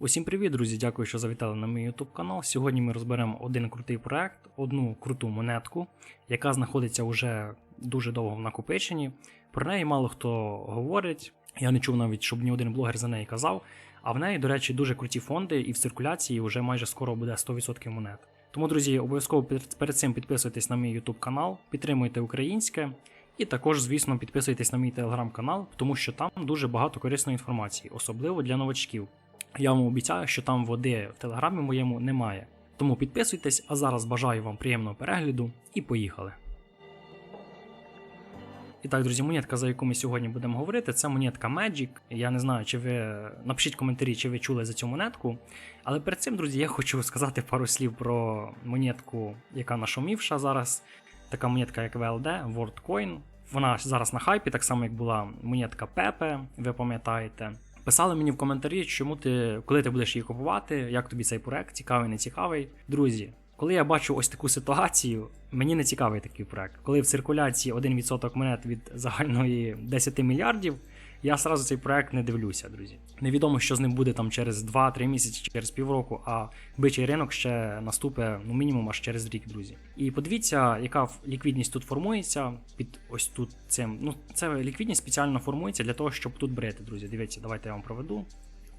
Усім привіт, друзі! Дякую, що завітали на мій YouTube канал. Сьогодні ми розберемо один крутий проект, одну круту монетку, яка знаходиться вже дуже довго в накопиченні. Про неї мало хто говорить. Я не чув навіть, щоб ні один блогер за неї казав. А в неї, до речі, дуже круті фонди, і в циркуляції вже майже скоро буде 100% монет. Тому, друзі, обов'язково перед цим підписуйтесь на мій YouTube канал, підтримуйте українське. І також, звісно, підписуйтесь на мій телеграм-канал, тому що там дуже багато корисної інформації, особливо для новачків. Я вам обіцяю, що там води в телеграмі моєму немає. Тому підписуйтесь, а зараз бажаю вам приємного перегляду і поїхали. І так, друзі, монетка, за яку ми сьогодні будемо говорити, це монетка Magic. Я не знаю, чи ви напишіть коментарі, чи ви чули за цю монетку. Але перед цим, друзі, я хочу сказати пару слів про монетку, яка нашумівша зараз. Така монетка, як VLD, WorldCoin. Вона зараз на хайпі, так само як була монетка Pepe, ви пам'ятаєте. Писали мені в коментарі, чому ти, коли ти будеш її купувати, як тобі цей проект, цікавий, не цікавий. Друзі, коли я бачу ось таку ситуацію, мені не цікавий такий проект. Коли в циркуляції 1% монет від загальної 10 мільярдів, я сразу цей проект не дивлюся, друзі. Невідомо, що з ним буде там через 2-3 місяці, через півроку, а бичий ринок ще наступить ну мінімум аж через рік, друзі. І подивіться, яка ліквідність тут формується під ось тут цим. Ну, це ліквідність спеціально формується для того, щоб тут брити, друзі. Дивіться, давайте я вам проведу.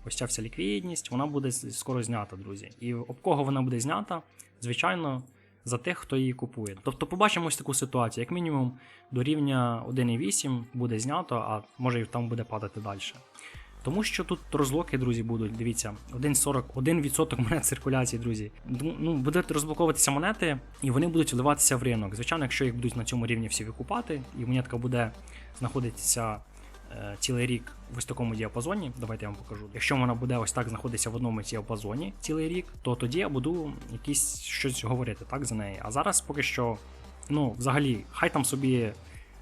Ось ця вся ліквідність, вона буде скоро знята, друзі. І об кого вона буде знята? Звичайно, за тих, хто її купує. Тобто побачимо ось таку ситуацію, як мінімум до рівня 1,8 буде знято, а може і там буде падати далі. Тому що тут розлоки, друзі, будуть. Дивіться, 1,40, 1% монет циркуляції, друзі. Ну, будуть розблоковуватися монети, і вони будуть вливатися в ринок. Звичайно, якщо їх будуть на цьому рівні всі викупати, і монетка буде знаходитися цілий рік в ось такому діапазоні. Давайте я вам покажу. Якщо вона буде ось так знаходитися в одному діапазоні цілий рік, то тоді я буду якісь щось говорити так за неї. А зараз поки що, ну, взагалі, хай там собі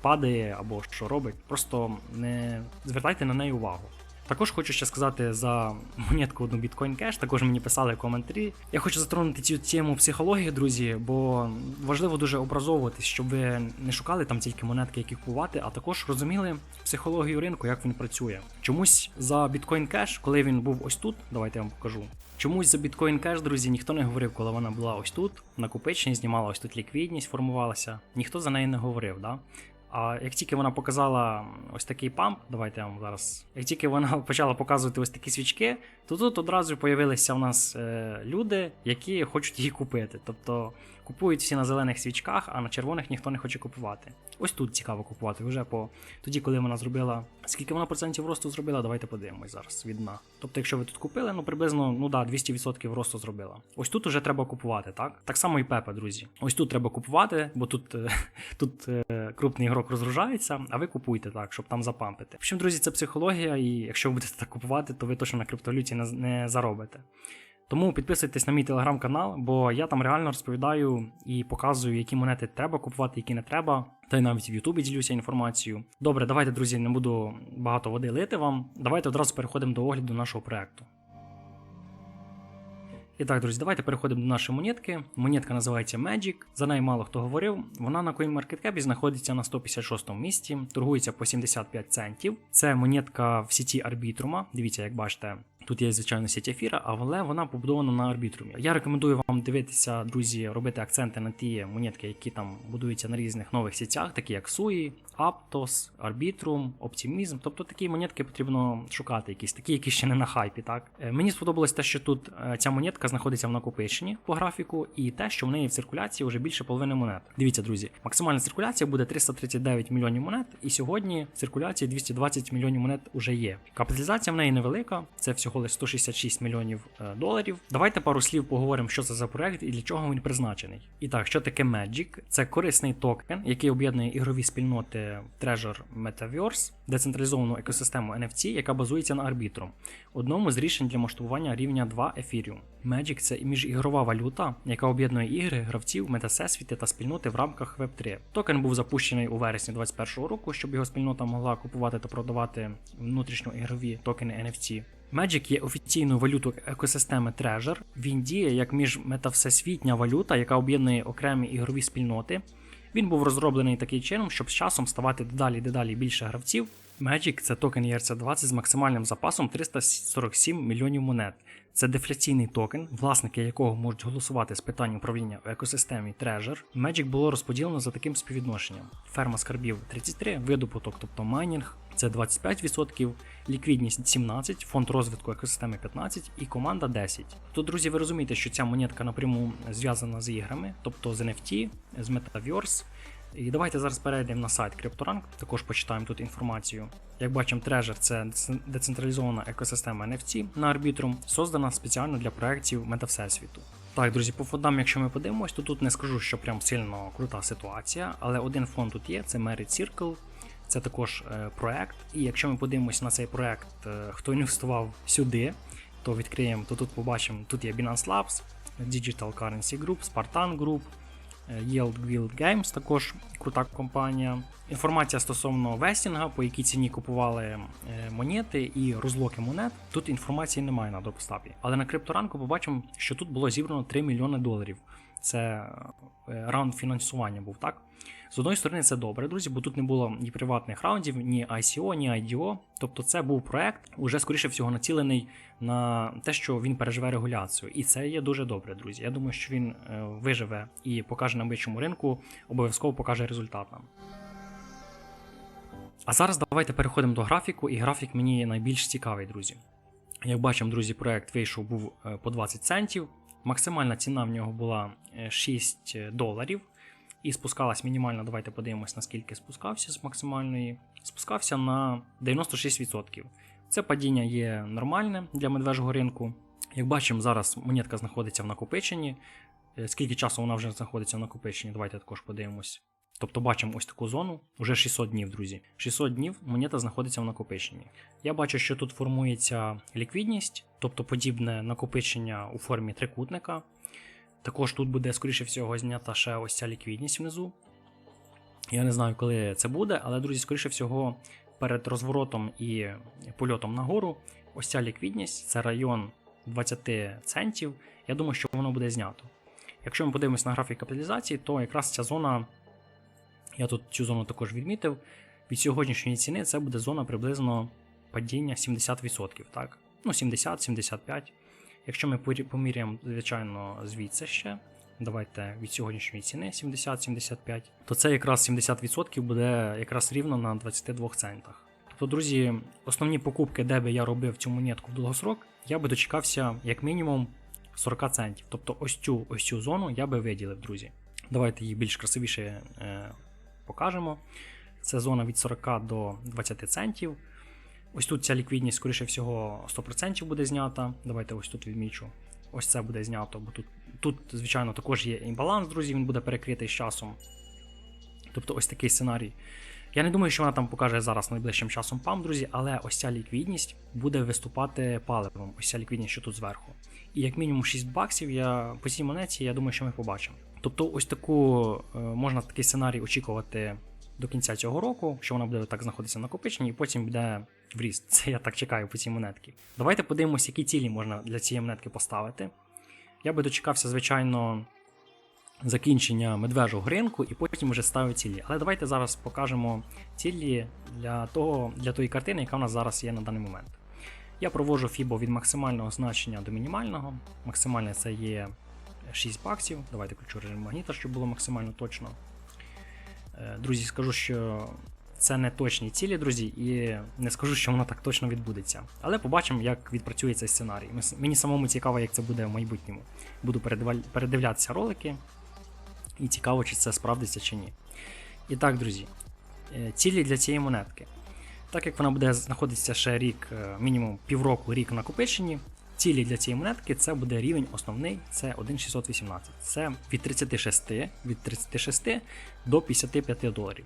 падає або що робить, просто не звертайте на неї увагу. Також хочу ще сказати за монетку одну Bitcoin Cash, також мені писали коментарі. Я хочу затронути цю тему психології, друзі, бо важливо дуже образовуватись, щоб ви не шукали там тільки монетки, які купувати, а також розуміли психологію ринку, як він працює. Чомусь за Bitcoin Cash, коли він був ось тут, давайте я вам покажу. Чомусь за Bitcoin Cash, друзі, ніхто не говорив, коли вона була ось тут, накопичення, знімала ось тут ліквідність, формувалася. Ніхто за неї не говорив, да? А як тільки вона показала ось такий памп, давайте я вам зараз. Як тільки вона почала показувати ось такі свічки, то тут одразу з'явилися у нас е, люди, які хочуть її купити. Тобто купують всі на зелених свічках, а на червоних ніхто не хоче купувати. Ось тут цікаво купувати. Вже по тоді, коли вона зробила. Скільки вона процентів росту зробила, давайте подивимось зараз від дна. Тобто, якщо ви тут купили, ну приблизно ну да, 200% росту зробила. Ось тут уже треба купувати, так? Так само і Пепе, друзі. Ось тут треба купувати, бо тут, е, тут е, крупний ігрок розгружається, а ви купуйте так, щоб там запампити. В общем, друзі, це психологія, і якщо ви будете так купувати, то ви точно на криптовалюті не заробите. Тому підписуйтесь на мій телеграм-канал, бо я там реально розповідаю і показую, які монети треба купувати, які не треба. Та й навіть в Ютубі ділюся інформацією. Добре, давайте, друзі, не буду багато води лити вам. Давайте одразу переходимо до огляду нашого проекту. І так, друзі, давайте переходимо до нашої монетки. Монетка називається Magic. За нею мало хто говорив. Вона на CoinMarketCap знаходиться на 156 місці, торгується по 75 центів. Це монетка в сіті Arbitrum. Дивіться, як бачите. Тут є звичайно сіть ефіра, але вона побудована на арбітрумі. Я рекомендую вам дивитися, друзі, робити акценти на ті монетки, які там будуються на різних нових сітях, такі як Sui, Aptos, Arbitrum, Optimism. Тобто такі монетки потрібно шукати, якісь такі, які ще не на хайпі. Так Е, мені сподобалось те, що тут е, ця монетка знаходиться в накопиченні по графіку, і те, що в неї в циркуляції вже більше половини монет. Дивіться, друзі, максимальна циркуляція буде 339 мільйонів монет, і сьогодні в циркуляції 220 мільйонів монет уже є. Капіталізація в неї невелика, це всього лише 166 мільйонів е, доларів. Давайте пару слів поговоримо, що це за проект і для чого він призначений. І так, що таке Magic? Це корисний токен, який об'єднує ігрові спільноти Treasure Metaverse, децентралізовану екосистему NFT, яка базується на Arbitrum, одному з рішень для масштабування рівня 2 Ethereum. Magic це міжігрова валюта, яка об'єднує ігри, гравців, метасесвіти та спільноти в рамках Web3. Токен був запущений у вересні 2021 року, щоб його спільнота могла купувати та продавати внутрішньоігрові токени NFT. Magic є офіційною валютою екосистеми Treasure. Він діє як міжметавсесвітня валюта, яка об'єднує окремі ігрові спільноти. Він був розроблений таким чином, щоб з часом ставати дедалі дедалі більше гравців. Magic це токен ERC20 з максимальним запасом 347 мільйонів монет. Це дефляційний токен, власники якого можуть голосувати з питань управління в екосистемі Treasure. Magic було розподілено за таким співвідношенням: ферма скарбів 33, видобуток, тобто майнінг. Це 25%, ліквідність 17, фонд розвитку екосистеми 15 і команда 10. Тут, друзі, ви розумієте, що ця монетка напряму зв'язана з іграми, тобто з NFT, з Metaverse. І давайте зараз перейдемо на сайт CryptoRank, також почитаємо тут інформацію. Як бачимо, Treasure це децентралізована екосистема NFT на Arbitrum, создана спеціально для проєктів метавсесвіту. Так, друзі, по фондам, якщо ми подивимось, то тут не скажу, що прям сильно крута ситуація, але один фонд тут є, це Merit Circle. Це також е, проект. І якщо ми подивимося на цей проект, е, хто інвестував сюди, то відкриємо, то тут побачимо, тут є Binance Labs, Digital Currency Group, Spartan Group, Yield Guild Games, також крута компанія. Інформація стосовно вестінга, по якій ціні купували е, монети і розлоки монет. Тут інформації немає на допстапі. Але на крипторанку побачимо, що тут було зібрано 3 мільйони доларів. Це е, раунд фінансування був так. З одної сторони, це добре, друзі, бо тут не було ні приватних раундів, ні ICO, ні IDO. Тобто це був проект, уже скоріше всього націлений на те, що він переживе регуляцію. І це є дуже добре, друзі. Я думаю, що він е, виживе і покаже на вищому ринку, обов'язково покаже результат нам. А зараз давайте переходимо до графіку, і графік мені найбільш цікавий, друзі. Як бачимо, друзі, проект вийшов був е, по 20 центів. Максимальна ціна в нього була 6 доларів. І спускалась мінімально, давайте подивимось, наскільки спускався з максимальної. Спускався на 96%. Це падіння є нормальне для медвежого ринку. Як бачимо, зараз монетка знаходиться в накопиченні. Е, Скільки часу вона вже знаходиться в накопиченні, давайте також подивимось. Тобто бачимо ось таку зону, вже 600 днів, друзі. 600 днів монета знаходиться в накопиченні. Я бачу, що тут формується ліквідність, тобто подібне накопичення у формі трикутника. Також тут буде, скоріше всього, знята ще ось ця ліквідність внизу. Я не знаю, коли це буде, але, друзі, скоріше всього, перед розворотом і польотом нагору, ось ця ліквідність це район 20 центів. Я думаю, що воно буде знято. Якщо ми подивимось на графік капіталізації, то якраз ця зона, я тут цю зону також відмітив. Від сьогоднішньої ціни це буде зона приблизно падіння 70%. так? Ну, 70-75%. Якщо ми поміряємо, звичайно, звідси ще, давайте від сьогоднішньої ціни 70-75, то це якраз 70% буде якраз рівно на 22 центах. Тобто, друзі, основні покупки, де би я робив цю монетку в довгосрок, я би дочекався як мінімум 40 центів. Тобто ось цю ось цю зону я би виділив, друзі. Давайте її більш красивіше е, покажемо. Це зона від 40 до 20 центів. Ось тут ця ліквідність, скоріше всього, 100% буде знята. Давайте ось тут відмічу. Ось це буде знято, бо тут, тут, звичайно, також є імбаланс, друзі, він буде перекритий з часом. Тобто ось такий сценарій. Я не думаю, що вона там покаже зараз найближчим часом пам, друзі, але ось ця ліквідність буде виступати паливом, ось ця ліквідність, що тут зверху. І як мінімум 6 баксів я по цій монеті, я думаю, що ми побачимо. Тобто, ось таку е, можна такий сценарій очікувати до кінця цього року, що вона буде так знаходитися на накопиченні, і потім буде в ріст. Це я так чекаю по цій монетці. Давайте подивимося, які цілі можна для цієї монетки поставити. Я би дочекався, звичайно, закінчення медвежого ринку і потім вже ставив цілі. Але давайте зараз покажемо цілі для того, для тої картини, яка в нас зараз є на даний момент. Я проводжу FIBO від максимального значення до мінімального. Максимальне це є 6 баксів. Давайте включу режим магніта, щоб було максимально точно. Е, друзі, скажу, що це не точні цілі, друзі, і не скажу, що воно так точно відбудеться. Але побачимо, як відпрацює цей сценарій. Мені самому цікаво, як це буде в майбутньому. Буду передивлятися ролики, і цікаво, чи це справдиться чи ні. І так, друзі, е, цілі для цієї монетки. Так як вона буде знаходитися ще рік, е, мінімум півроку рік в накопиченні, цілі для цієї монетки це буде рівень основний, це 1,618. Це від 36 від 36 до 55 доларів.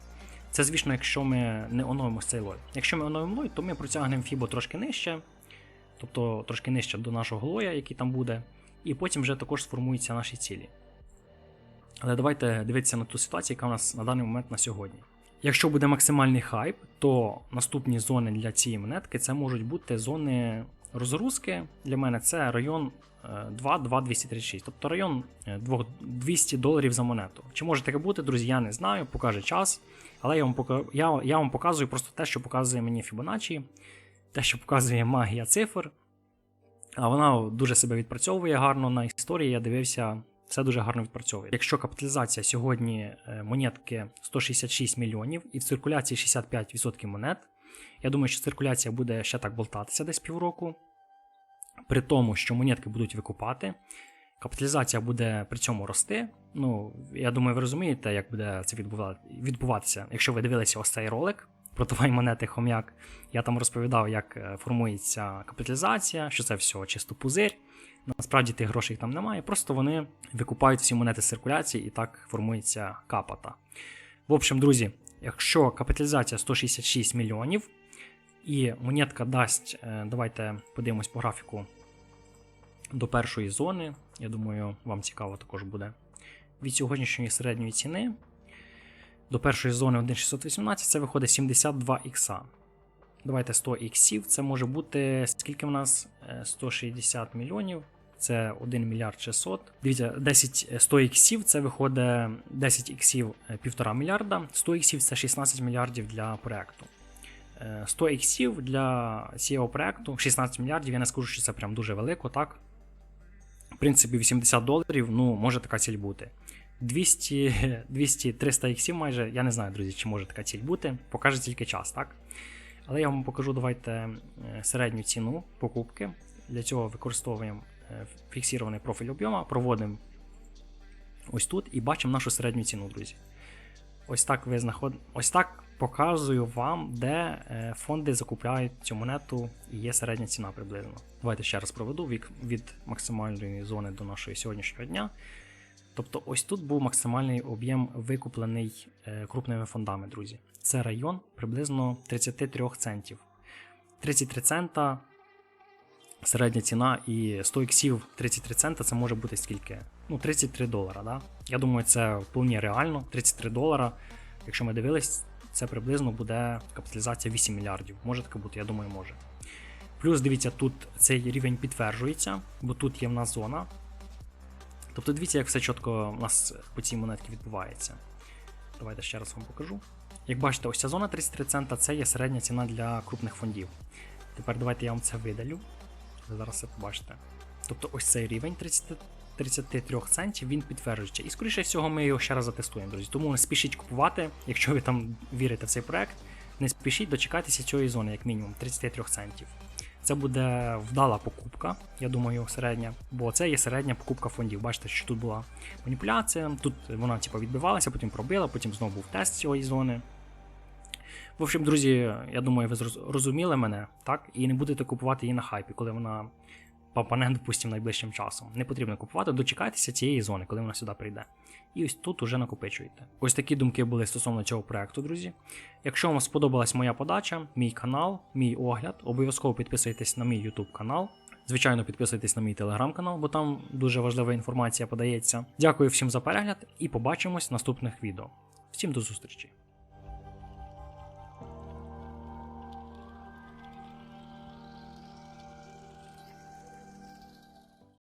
Це, звісно, якщо ми не оновимо цей лой. Якщо ми оновимо лой, то ми протягнемо FIBO трошки нижче, тобто трошки нижче до нашого лоя, який там буде, і потім вже також сформуються наші цілі. Але давайте дивитися на ту ситуацію, яка у нас на даний момент на сьогодні. Якщо буде максимальний хайп, то наступні зони для цієї монетки це можуть бути зони розгрузки. Для мене це район 2,236, тобто район 200 доларів за монету. Чи може таке бути, друзі, я не знаю, покаже час. Але я вам пока... я, я вам показую просто те, що показує мені Fibonacci, те, що показує магія цифр. А вона дуже себе відпрацьовує гарно на історії. Я дивився, все дуже гарно відпрацьовує. Якщо капіталізація сьогодні е, монетки 166 мільйонів і в циркуляції 65% монет, я думаю, що циркуляція буде ще так болтатися десь півроку. При тому, що монетки будуть викупати, капіталізація буде при цьому рости. Ну, я думаю, ви розумієте, як буде це відбуватися. Якщо ви дивилися ось цей ролик про твої монети хом'як, я там розповідав, як е, формується капіталізація, що це все чисто пузир. Насправді тих грошей там немає, просто вони викупають всі монети з циркуляції і так формується капата. В общем, друзі, якщо капіталізація 166 мільйонів, і монетка дасть, е, давайте подивимось по графіку до першої зони. Я думаю, вам цікаво також буде. Від сьогоднішньої середньої ціни до першої зони 1,618 це виходить 72 ікса. Давайте 100 іксів. Це може бути скільки в нас? Е, 160 мільйонів. Це 1 мільярд 600. Дивіться, 10 е, 100 іксів це виходить 10 іксів 1,5 мільярда. 100 іксів це 16 мільярдів для проекту. Е, 100 іксів для цього проекту 16 мільярдів. Я не скажу, що це прям дуже велико, так? В принципі, 80 доларів, ну, може така ціль бути. 200, 200 300 іксів майже, я не знаю, друзі, чи може така ціль бути. Покаже тільки час, так? Але я вам покажу, давайте е, середню ціну покупки. Для цього використовуємо е, фіксований профіль об'єма, проводимо ось тут і бачимо нашу середню ціну, друзі. Ось так ви знаход... Ось так показую вам, де е, фонди закупляють цю монету і є середня ціна приблизно. Давайте ще раз проведу від, максимальної зони до нашого сьогоднішнього дня. Тобто, ось тут був максимальний об'єм викуплений е, крупними фондами, друзі. Це район приблизно 33 центів. 33 цента середня ціна і 100 іксів 33 цента це може бути скільки? Ну, 33 долара. Да? Я думаю, це вполне реально. 33 долара. Якщо ми дивились, це приблизно буде капіталізація 8 мільярдів. Може таке бути, я думаю, може. Плюс дивіться, тут цей рівень підтверджується, бо тут є в нас зона. Тобто дивіться, як все чітко у нас по цій монетці відбувається. Давайте ще раз вам покажу. Як бачите, ось ця зона 33 цента це є середня ціна для крупних фондів. Тепер давайте я вам це видалю. Ви зараз це побачите. Тобто ось цей рівень 30, 33 центів він підтверджується. І скоріше всього ми його ще раз затестуємо, друзі. Тому не спішіть купувати, якщо ви там вірите в цей проект. Не спішіть дочекатися цієї зони, як мінімум, 33 центів. Це буде вдала покупка, я думаю, середня, бо це є середня покупка фондів. Бачите, що тут була маніпуляція, тут вона типу, відбивалася, потім пробила, потім знову був тест цієї зони. В общем, друзі, я думаю, ви зроз- розуміли мене, так? І не будете купувати її на хайпі, коли вона попане, допустимо, найближчим часом. Не потрібно купувати, дочекайтеся цієї зони, коли вона сюди прийде. І ось тут уже накопичуєте. Ось такі думки були стосовно цього проекту, друзі. Якщо вам сподобалась моя подача, мій канал, мій огляд, обов'язково підписуйтесь на мій YouTube канал. Звичайно, підписуйтесь на мій телеграм-канал, бо там дуже важлива інформація подається. Дякую всім за перегляд і побачимось в наступних відео. Всім до зустрічі!